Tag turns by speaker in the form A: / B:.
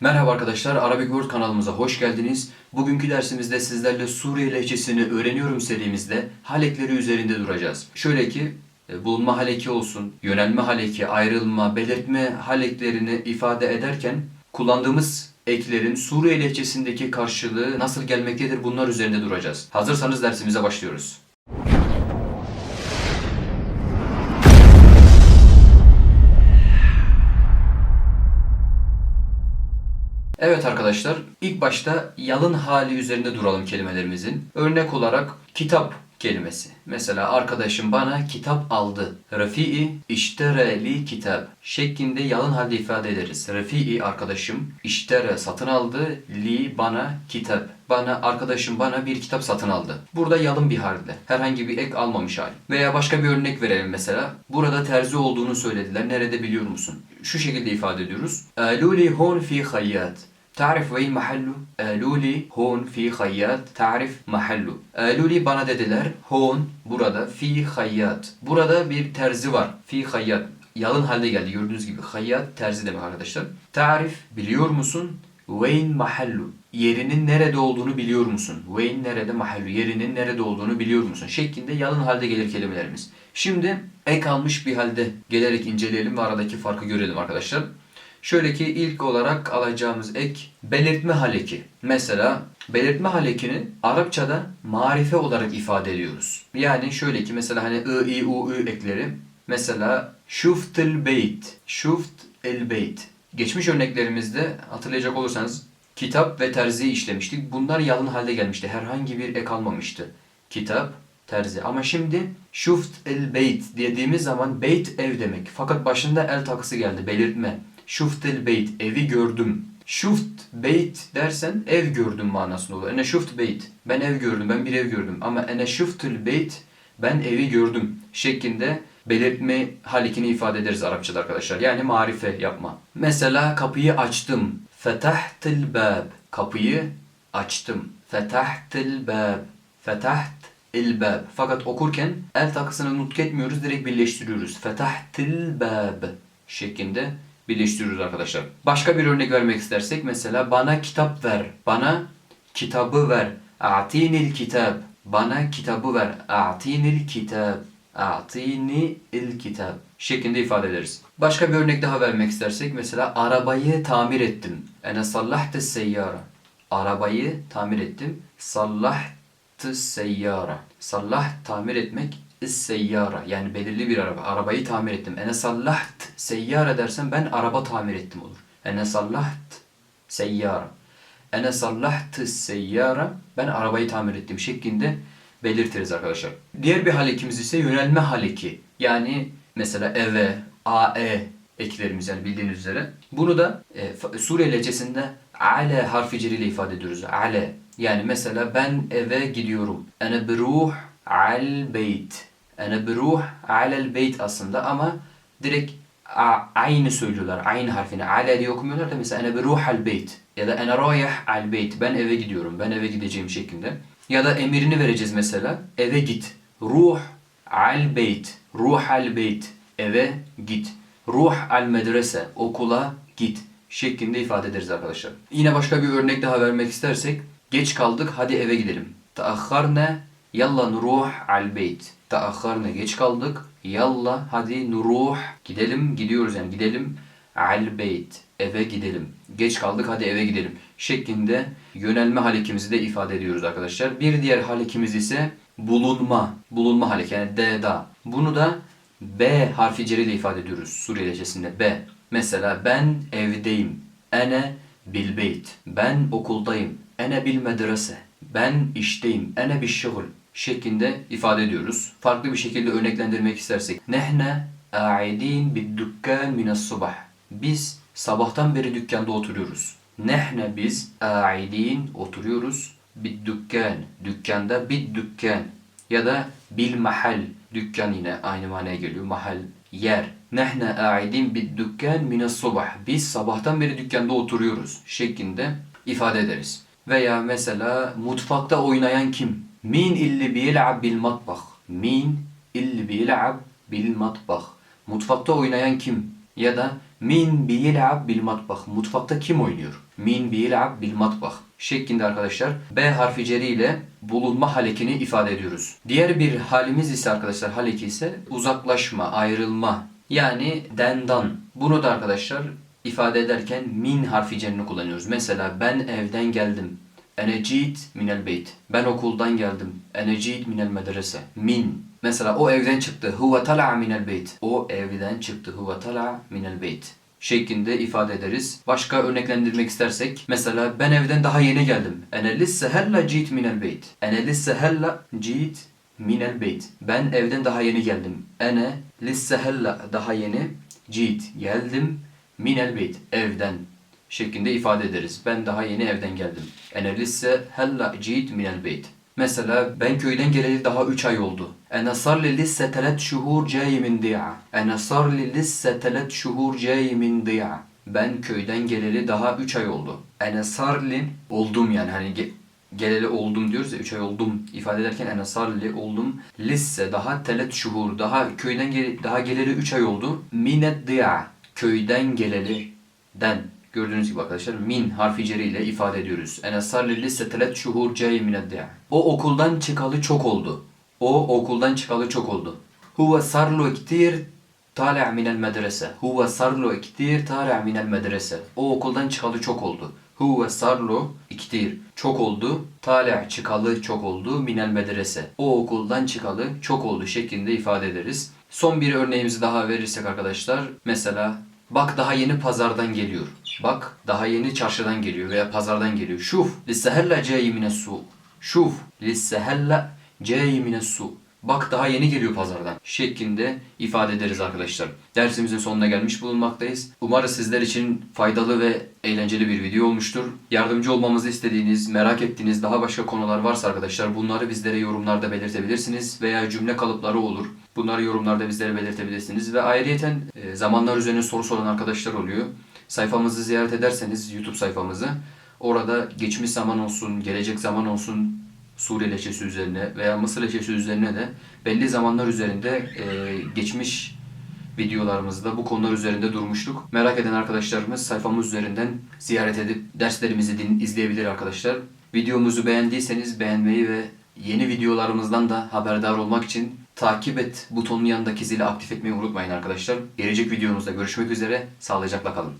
A: Merhaba arkadaşlar, Arabic World kanalımıza hoş geldiniz. Bugünkü dersimizde sizlerle Suriye lehçesini öğreniyorum serimizde halekleri üzerinde duracağız. Şöyle ki, e, bulunma haleki olsun, yönelme haleki, ayrılma, belirtme haleklerini ifade ederken kullandığımız eklerin Suriye lehçesindeki karşılığı nasıl gelmektedir bunlar üzerinde duracağız. Hazırsanız dersimize başlıyoruz. Evet arkadaşlar, ilk başta yalın hali üzerinde duralım kelimelerimizin. Örnek olarak kitap kelimesi. Mesela arkadaşım bana kitap aldı. Rafi'i iştere li kitap şeklinde yalın halde ifade ederiz. Rafi'i arkadaşım iştere satın aldı. Li bana kitap. Bana arkadaşım bana bir kitap satın aldı. Burada yalın bir halde. Herhangi bir ek almamış hali. Veya başka bir örnek verelim mesela. Burada terzi olduğunu söylediler. Nerede biliyor musun? Şu şekilde ifade ediyoruz. Aluli hon fi hayyat. تعرف وين محله؟ قالوا لي هون في خياط تعرف محله. قالوا لي bana dediler hon burada fi hayyat. Burada bir terzi var. Fi hayyat. Yalın halde geldi gördüğünüz gibi. Hayyat terzi demek arkadaşlar. Tarif biliyor musun? Veyn mahallu. Yerinin nerede olduğunu biliyor musun? Veyn nerede mahallu. Yerinin nerede olduğunu biliyor musun? Şeklinde yalın halde gelir kelimelerimiz. Şimdi ek almış bir halde gelerek inceleyelim ve aradaki farkı görelim arkadaşlar. Şöyle ki ilk olarak alacağımız ek belirtme haleki. Mesela belirtme halekini Arapçada marife olarak ifade ediyoruz. Yani şöyle ki mesela hani ı, i, u, ü ekleri. Mesela şuftel beyt, şuft el beyt. Geçmiş örneklerimizde hatırlayacak olursanız kitap ve terzi işlemiştik. Bunlar yalın halde gelmişti. Herhangi bir ek almamıştı. Kitap, terzi. Ama şimdi şuft el beyt dediğimiz zaman beyt ev demek. Fakat başında el takısı geldi. Belirtme. Şuftel beyt evi gördüm. Şuft beyt dersen ev gördüm manasında olur. Ene şuft beyt ben ev gördüm ben bir ev gördüm. Ama ene şuftel beyt ben evi gördüm şeklinde belirtme halikini ifade ederiz Arapçada arkadaşlar. Yani marife yapma. Mesela kapıyı açtım. Fetahtel bab. Kapıyı açtım. Fetahtel bab. Fetaht el bab. Fakat okurken el takısını nutk etmiyoruz direkt birleştiriyoruz. Fetahtel bab şeklinde birleştiriyoruz arkadaşlar. Başka bir örnek vermek istersek mesela bana kitap ver. Bana kitabı ver. A'tinil kitab. Bana kitabı ver. A'tinil kitab. A'tini il kitab şeklinde ifade ederiz. Başka bir örnek daha vermek istersek mesela arabayı tamir ettim. Ene sallahte seyyara. Arabayı tamir ettim. Sallahtı seyyara. Sallah tamir etmek seyyara yani belirli bir araba. Arabayı tamir ettim. Ene sallaht seyyara dersen ben araba tamir ettim olur. Ene sallaht seyyara. Ene sallahtı seyyara ben arabayı tamir ettim şeklinde belirtiriz arkadaşlar. Diğer bir halekimiz ise yönelme haleki. Yani mesela eve, ae eklerimiz yani bildiğiniz üzere. Bunu da e, Suriye lehçesinde ale harfi ceriyle ifade ediyoruz. Ale. Yani mesela ben eve gidiyorum. Ene beruh al beyt. Ene beruh alel beyt aslında ama direkt aynı söylüyorlar. Aynı harfini. Ale diye okumuyorlar da mesela ene beruh al beyt. Ya da ene rayah al beyt. Ben eve gidiyorum. Ben eve gideceğim şeklinde. Ya da emirini vereceğiz mesela. Eve git. Ruh al beyt. Ruh al beyt. Eve git. Ruh al medrese. Okula git. Şeklinde ifade ederiz arkadaşlar. Yine başka bir örnek daha vermek istersek. Geç kaldık hadi eve gidelim. Taakharna yalla nuruh al beyt. Taakharna geç kaldık. Yalla hadi nuruh gidelim gidiyoruz yani gidelim al beyt eve gidelim. Geç kaldık hadi eve gidelim şeklinde yönelme halekimizi de ifade ediyoruz arkadaşlar. Bir diğer halekimiz ise bulunma. Bulunma haleki yani de da. Bunu da B harfi ceriyle ifade ediyoruz Suriye lehçesinde B. Mesela ben evdeyim. Ene bil beyt. Ben okuldayım. Ene bil medrese. Ben işteyim. Ene bil şugul şeklinde ifade ediyoruz. Farklı bir şekilde örneklendirmek istersek. Nehne a'idin bid dükkan minas subah. Biz sabahtan beri dükkanda oturuyoruz. Nehne biz a'idin oturuyoruz. Bid dükkan. Dükkanda bid dükkan. Ya da bil mahal. Dükkan yine aynı manaya geliyor. Mahal yer. Nehne a'idin bid dükkan minas subah. Biz sabahtan beri dükkanda oturuyoruz şeklinde ifade ederiz. Veya mesela mutfakta oynayan kim? Min illi biyel'ab bil matbah. Min illi biyel'ab bil matbah. Mutfakta oynayan kim? Ya da Min biyil'ab bil matbah. Mutfakta kim oynuyor? Min biyil'ab bil matbah şeklinde arkadaşlar B harfi ceri ile bulunma halekini ifade ediyoruz. Diğer bir halimiz ise arkadaşlar haleki ise uzaklaşma, ayrılma yani dendan. Bunu da arkadaşlar ifade ederken min harfi cerini kullanıyoruz. Mesela ben evden geldim. Ene ci't minel beyt. Ben okuldan geldim. Ene ci't minel medrese. Min. Mesela o evden çıktı. Huve tala'a minel beyt. O evden çıktı. Huve tala'a minel beyt şeklinde ifade ederiz. Başka örneklendirmek istersek mesela ben evden daha yeni geldim. Ene lisse hella ci't minel beyt. Ene lisse hella ci't minel beyt. Ben evden daha yeni geldim. Ene lisse hella daha yeni ci't geldim minel beyt evden şeklinde ifade ederiz. Ben daha yeni evden geldim. Ene lisse hella ci't minel beyt. Mesela ben köyden geleli daha 3 ay oldu. Ene sarli lisse telet şuhur cayi min di'a. Ene sarli lisse telet şuhur cayi min di'a. Ben köyden geleli daha 3 ay oldu. Ene sarli oldum yani hani ge- geleli oldum diyoruz ya 3 ay oldum ifade ederken ene sarli oldum. Lisse daha telet şuhur daha köyden gel daha geleli 3 ay oldu. Minet di'a. Köyden geleli den Gördüğünüz gibi arkadaşlar min harfi ile ifade ediyoruz. Ene sarli lisse telet şuhur cayi mineddi'a. O okuldan çıkalı çok oldu. O okuldan çıkalı çok oldu. Huve sarlu iktir tala' minel medrese. Huve sarlu iktir tala' minel medrese. O okuldan çıkalı çok oldu. Huve sarlu iktir çok oldu. Tala' çıkalı çok oldu minel medrese. O okuldan çıkalı çok oldu şeklinde ifade ederiz. Son bir örneğimizi daha verirsek arkadaşlar. Mesela Bak daha yeni pazardan geliyor. Bak daha yeni çarşıdan geliyor veya pazardan geliyor. Şuf lissehella cayi mines su. Şuf lissehella cayi mines su. Bak daha yeni geliyor pazardan şeklinde ifade ederiz arkadaşlar. Dersimizin sonuna gelmiş bulunmaktayız. Umarız sizler için faydalı ve eğlenceli bir video olmuştur. Yardımcı olmamızı istediğiniz, merak ettiğiniz daha başka konular varsa arkadaşlar bunları bizlere yorumlarda belirtebilirsiniz veya cümle kalıpları olur. Bunları yorumlarda bizlere belirtebilirsiniz ve ayrıyeten e, zamanlar üzerine soru soran arkadaşlar oluyor. Sayfamızı ziyaret ederseniz YouTube sayfamızı orada geçmiş zaman olsun, gelecek zaman olsun Suriye leçesi üzerine veya Mısır leçesi üzerine de belli zamanlar üzerinde e, geçmiş videolarımızda bu konular üzerinde durmuştuk. Merak eden arkadaşlarımız sayfamız üzerinden ziyaret edip derslerimizi din, izleyebilir arkadaşlar. Videomuzu beğendiyseniz beğenmeyi ve yeni videolarımızdan da haberdar olmak için takip et butonunun yanındaki zili aktif etmeyi unutmayın arkadaşlar. Gelecek videomuzda görüşmek üzere. Sağlıcakla kalın.